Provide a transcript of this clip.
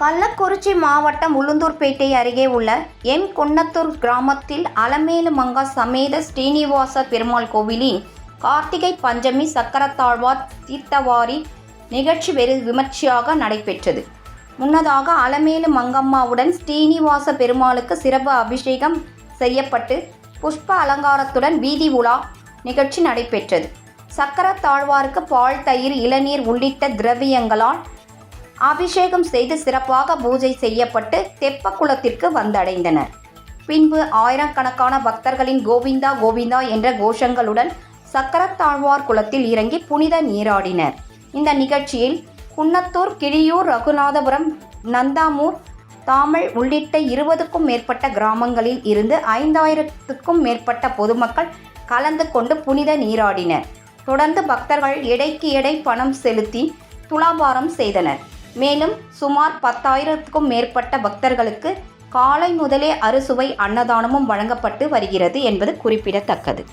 கள்ளக்குறிச்சி மாவட்டம் உளுந்தூர்பேட்டை அருகே உள்ள என் கொன்னத்தூர் கிராமத்தில் அலமேலு மங்கா சமேத ஸ்ரீனிவாச பெருமாள் கோவிலின் கார்த்திகை பஞ்சமி சக்கரத்தாழ்வார் தீர்த்தவாரி நிகழ்ச்சி வெறு விமர்சையாக நடைபெற்றது. முன்னதாக அலமேலு மங்கம்மாவுடன் ஸ்ரீனிவாச பெருமாளுக்கு சிறப்பு அபிஷேகம் செய்யப்பட்டு புஷ்ப அலங்காரத்துடன் வீதி உலா நிகழ்ச்சி நடைபெற்றது. சக்கரத்தாழ்வாருக்கு பால் தயிர் இளநீர் உள்ளிட்ட திரவியங்களால் அபிஷேகம் செய்து சிறப்பாக பூஜை செய்யப்பட்டு தெப்பக்குளத்திற்கு வந்தடைந்தனர். பின்பு ஆயிரக்கணக்கான பக்தர்களின் கோவிந்தா கோவிந்தா என்ற கோஷங்களுடன் சக்கரத்தாழ்வார் குளத்தில் இறங்கி புனித நீராடினர். இந்த நிகழ்ச்சியில் குன்னத்தூர் கிழியூர் ரகுநாதபுரம் நந்தாமூர் தாமல் உள்ளிட்ட இருபதுக்கும் மேற்பட்ட கிராமங்களில் இருந்து ஐந்தாயிரத்துக்கும் மேற்பட்ட பொதுமக்கள் கலந்து கொண்டு புனித நீராடினர். தொடர்ந்து பக்தர்கள் எடைக்கு எடை பணம் செலுத்தி துலாபாரம் செய்தனர். மேலும் சுமார் பத்தாயிரத்துக்கும் மேற்பட்ட பக்தர்களுக்கு காலை முதலே அறுசுவை அன்னதானமும் வழங்கப்பட்டு வருகிறது என்பது குறிப்பிடத்தக்கது.